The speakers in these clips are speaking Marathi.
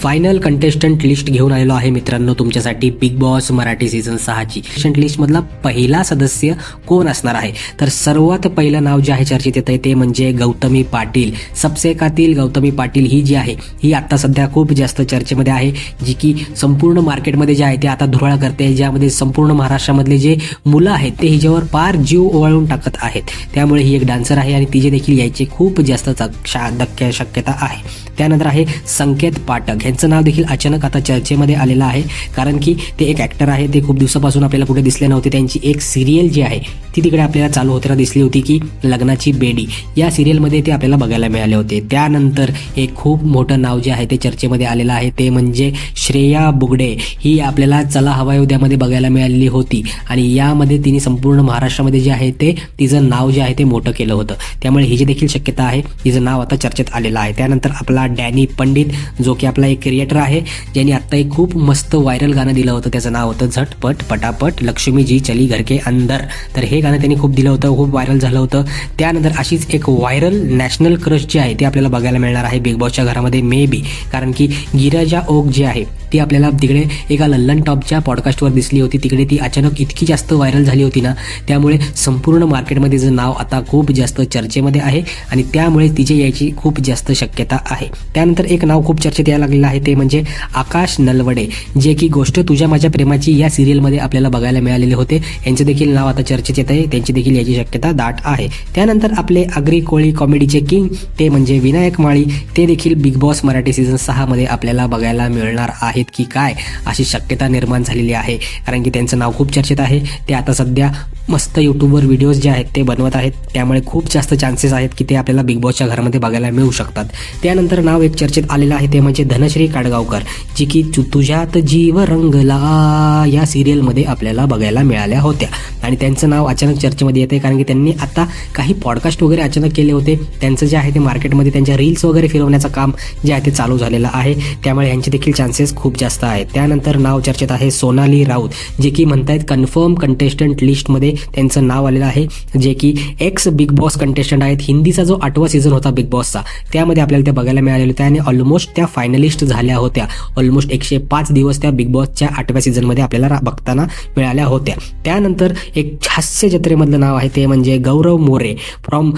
फायनल कंटेस्टंट लिस्ट घेऊन आलेलो आहे मित्रांनो तुमच्यासाठी बिग बॉस मराठी सीझन सहाची. कंटेस्टंट लिस्टमधला पहिला सदस्य कोण असणार आहे? तर सर्वात पहिलं नाव जे आहे चर्चेत येत आहे ते म्हणजे गौतमी पाटील. सबसेकातील गौतमी पाटील ही जी आहे ही आता सध्या खूप जास्त चर्चेमध्ये आहे जी की संपूर्ण मार्केटमध्ये जे आहे ते आता धुराळा करते ज्यामध्ये संपूर्ण महाराष्ट्रामधले जे मुलं आहेत ते हिच्यावर पार जीव ओवाळून टाकत आहेत. त्यामुळे ही एक डान्सर आहे आणि तिचे देखील यायची खूप जास्त शक्यता आहे. त्यानंतर आहे संकेत पाठक. यांचं नाव देखील अचानक आता चर्चेमध्ये आलेलं आहे कारण की ते एक ॲक्टर आहे ते खूप दिवसापासून आपल्याला कुठे दिसले नव्हते. त्यांची एक सिरियल जी आहे ती तिकडे आपल्याला चालू होताना दिसली होती की लग्नाची बेडी. या सिरियलमध्ये ते आपल्याला बघायला मिळाले होते. त्यानंतर एक खूप मोठं नाव जे आहे ते चर्चेमध्ये आलेलं आहे ते म्हणजे श्रेया बुगडे. ही आपल्याला चला हवाई उद्यामध्ये बघायला मिळालेली होती. आणि यामध्ये तिने संपूर्ण महाराष्ट्रामध्ये जे आहे ते तिचं नाव जे आहे ते मोठं केलं होतं. त्यामुळे ही जी देखील शक्यता आहे तिचं नाव आता चर्चेत आलेलं आहे. त्यानंतर आपला डॅनी पंडित जो की आपला एक क्रिएटर आहे ज्यांनी आत्ता एक खूप मस्त व्हायरल गाणं दिलं होतं. त्याचं नाव होतं झटपट पटापट लक्ष्मी जी चली घर के अंदर. तर हे गाणं त्यांनी खूप दिलं होतं खूप व्हायरल झालं होतं. त्यानंतर अशीच एक व्हायरल नॅशनल क्रश जी आहे ती आपल्याला बघायला मिळणार आहे बिग बॉसच्या घरामध्ये मे बी कारण की गिराजा ओक जी आहे ती आपल्याला तिकडे एका लल्लन टॉपच्या पॉडकास्टवर दिसली होती. तिकडे ती अचानक इतकी जास्त व्हायरल झाली होती ना त्यामुळे संपूर्ण मार्केटमध्ये तिचं नाव आता खूप जास्त चर्चेमध्ये आहे आणि त्यामुळे तिचे यायची खूप जास्त शक्यता आहे. त्यानंतर एक नाव खूप चर्चेत यायला लागलेलं आहे ते म्हणजे आकाश नलवडे जे की गोष्ट तुझ्या माझ्या प्रेमाची या सिरियलमध्ये आपल्याला बघायला मिळालेले होते. यांचे देखील नाव आता चर्चेत येत आहे त्यांची देखील याची शक्यता दाट आहे. त्यानंतर आपले आगरी कोळी कॉमेडीचे किंग ते म्हणजे विनायक माळी ते देखील बिग बॉस मराठी सीझन सहामध्ये आपल्याला बघायला मिळणार आहेत की काय अशी शक्यता निर्माण झालेली आहे. कारण की त्यांचं नाव खूप चर्चेत आहे. ते आता सध्या मस्त यूट्यूबवर व्हिडिओज जे आहेत ते बनवत आहेत. त्यामुळे खूप जास्त चान्सेस आहेत की ते आपल्याला बिग बॉसच्या घरामध्ये बघायला मिळू शकतात. त्यानंतर नाव एक चर्चेत आलेलं आहे ते म्हणजे धनश्री काडगावकर जी की तुझ्यात जीव रंगला. या सिरियलमध्ये आपल्याला बघायला मिळाल्या होत्या. आणि त्यांचं नाव अचानक चर्चेमध्ये येते कारण की त्यांनी आता काही पॉडकास्ट वगैरे अचानक केले होते. त्यांचं जे आहे ते मार्केटमध्ये त्यांच्या रील्स वगैरे फिरवण्याचं काम जे आहे ते चालू झालेलं आहे. त्यामुळे यांचे देखील चान्सेस खूप जास्त आहेत. त्यानंतर नाव चर्चेत आहे सोनाली राऊत जे की म्हणतायत कन्फर्म कंटेस्टंट लिस्टमध्ये त्यांचं नाव आलेलं आहे जे की एक्स बिग बॉस कंटेस्टंट आहेत. हिंदीचा जो आठवा सीझन होता बिग बॉसचा त्यामध्ये आपल्याला ते बघायला मिळालेलं होत्या आणि ऑलमोस्ट त्या फायनलिस्ट झाल्या होत्या. ऑलमोस्ट एकशे पाच दिवस त्या बिग बॉसच्या आठव्या सीझनमध्ये आपल्याला बघताना मिळाल्या होत्या. त्यानंतर एक हास्य जत्रेमधलं नाव आहे ते म्हणजे गौरव मोरे. फ्रॉम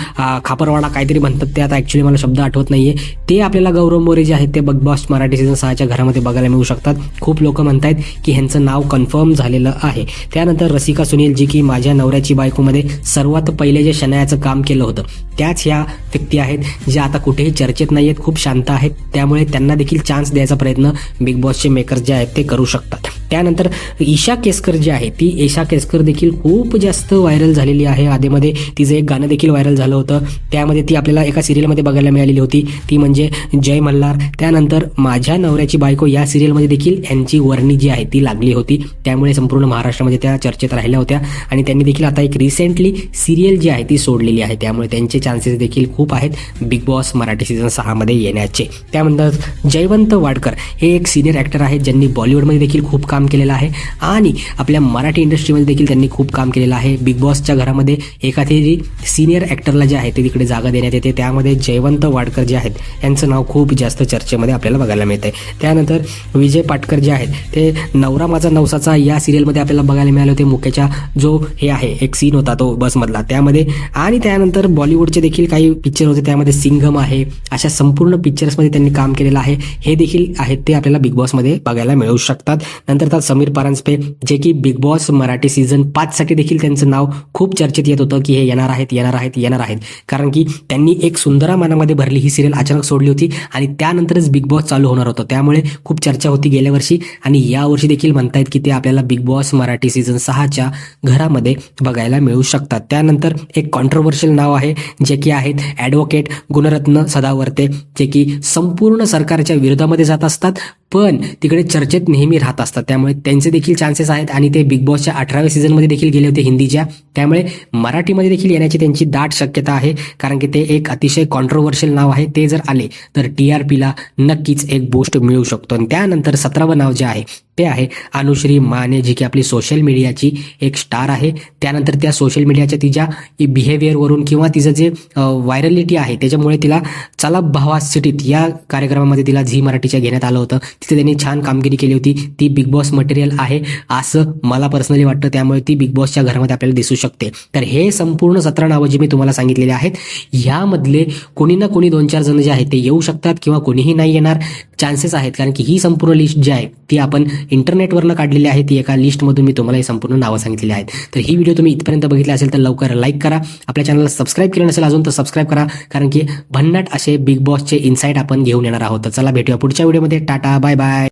खापरवाडा काहीतरी म्हणतात ते. आता ॲक्च्युली मला शब्द आठवत नाहीये. ते आपल्याला गौरव मोरे जे आहेत ते बिग बॉस मराठी सीझन सहाच्या घरामध्ये बघायला मिळू शकतात. खूप लोक म्हणतायत की ह्यांचं नाव कन्फर्म झालेलं आहे. त्यानंतर रसिका सुनील जी की माझ्या नवऱ्याची बायकोमध्ये सर्वात पहिले जे शनायाचं काम केलं होतं त्याच ह्या व्यक्ती आहेत ज्या आता कुठेही चर्चेत नाही आहेत खूप शांत आहेत. त्यामुळे त्यांना देखील चान्स द्यायचा प्रयत्न बिग बॉसचे मेकर्स जे आहेत ते करू शकतात. त्यानंतर ईशा केसकर जी आहे ती ईशा केसकर देखील खूप जास्त व्हायरल झालेली आहे. आधीमध्ये तिचं एक गाणं देखील व्हायरल झालं होतं. त्यामध्ये ती आपल्याला एका सिरियलमध्ये बघायला मिळालेली होती. ती म्हणजे जय मल्हार. त्यानंतर माझ्या नवऱ्याची बायको या सिरियलमध्ये देखील यांची वर्णी जी आहे ती लागली होती. त्यामुळे संपूर्ण महाराष्ट्रामध्ये त्या चर्चेत राहिल्या होत्या. आणि त्यांनी देखील आता एक रिसेंटली सिरियल जी आहे ती सोडलेली आहे. त्यामुळे त्यांचे चान्सेस देखील खूप आहेत बिग बॉस मराठी सीझन सहामध्ये येण्याचे. त्यानंतर जयवंत वाडकर हे एक सिनियर ॲक्टर आहेत ज्यांनी बॉलिवूडमध्ये देखील खूप काम केलेलं आहे. आणि आपल्या मराठी इंडस्ट्रीमध्ये देखील त्यांनी खूप काम केलेलं आहे. बिग बॉसच्या घरामध्ये एखादी सिनियर ॲक्टरला जे आहे ते तिकडे जागा देण्यात येते. त्यामध्ये जयवंत वाडकर जे आहेत यांचं नाव खूप जास्त चर्चेमध्ये आपल्याला बघायला मिळतंय. त्यानंतर विजय पाटकर जे आहेत ते नवरा माझा नवसाचा या सिरियलमध्ये आपल्याला बघायला मिळाले होते. मुख्याच्या जो हे आहे एक सीन होता तो बसमधला. त्यामध्ये आणि त्यानंतर बॉलिवूडचे देखील काही पिक्चर होते. त्यामध्ये सिंघम आहे. अशा संपूर्ण पिक्चर्समध्ये त्यांनी काम केलेलं आहे. हे देखील आहेत ते आपल्याला बिग बॉसमध्ये बघायला मिळू शकतात. नंतर करतात समीर परांजपे जे की बिग बॉस मराठी सीझन पाचसाठी देखील त्यांचं नाव खूप चर्चेत येत होतं की हे येणार आहेत येणार आहेत येणार आहेत. कारण की त्यांनी एक सुंदरा मनामध्ये भरली ही सिरियल अचानक सोडली होती आणि त्यानंतरच बिग बॉस चालू होणार होतं. त्यामुळे खूप चर्चा होती गेल्या वर्षी आणि या वर्षी देखील म्हणतायत की ते आपल्याला बिग बॉस मराठी सीझन सहाच्या घरामध्ये बघायला मिळू शकतात. त्यानंतर एक कॉन्ट्रोवर्शियल नाव आहे जे की आहेत ॲडव्होकेट गुणरत्न सदावर्ते जे की संपूर्ण सरकारच्या विरोधामध्ये जात असतात. पण तिकडे चर्चेत नेहमी राहत असतात. त्यामुळे त्यांचे देखील चान्सेस आहेत आणि ते बिग बॉसच्या अठराव्या सीझनमध्ये देखील गेले होते हिंदीच्या. त्यामुळे मराठीमध्ये देखील येण्याची त्यांची दाट शक्यता आहे. कारण की ते एक अतिशय कॉन्ट्रोवर्शियल नाव आहे. ते जर आले तर टी आर पीला नक्कीच एक बूस्ट मिळू शकतो. आणि त्यानंतर सतरावं नाव जे आहे ते आहे. अनुश्री माने जी की आपली सोशल मीडियाची एक स्टार आहे. त्यानंतर त्या सोशल मीडियाच्या तिच्या बिहेवियरवरून किंवा तिचं जे व्हायरलिटी आहे त्याच्यामुळे तिला चला भावा सिटीत या कार्यक्रमामध्ये तिला झी मराठीच्या घेण्यात आलं होतं. तिथे त्यांनी छान कामगिरी केली होती. ती बिग बॉस मटेरियल आहे. असं मला पर्सनली वाटतं. त्यामुळे ती बिग बॉसच्या घरामध्ये आपल्याला दिसू शकते. तर हे संपूर्ण सतरा नावं जी मी तुम्हाला सांगितलेली आहेत ह्यामधले कोणी ना कोणी दोन चार जण जे आहेत ते येऊ शकतात किंवा कोणीही नाही येणार. चान्सेस आहेत. कारण की ही संपूर्ण लिस्ट जी आहे ती आपण इंटरनेटवरनं काढलेली आहे ती एका लिस्टमधून मी तुम्हाला हे संपूर्ण नावं सांगितलेली आहेत. तर ही व्हिडिओ तुम्ही इथपर्यंत बघितली असेल तर लवकर लाईक करा. आपल्या चॅनलला सबस्क्राईब केलं नसेल अजून तर सबस्क्राईब करा. कारण की भन्नाट असे बिग बॉसचे इन्साईट आपण घेऊन येणार आहोत. तर चला भेटूया पुढच्या व्हिडिओमध्ये. Tata bye bye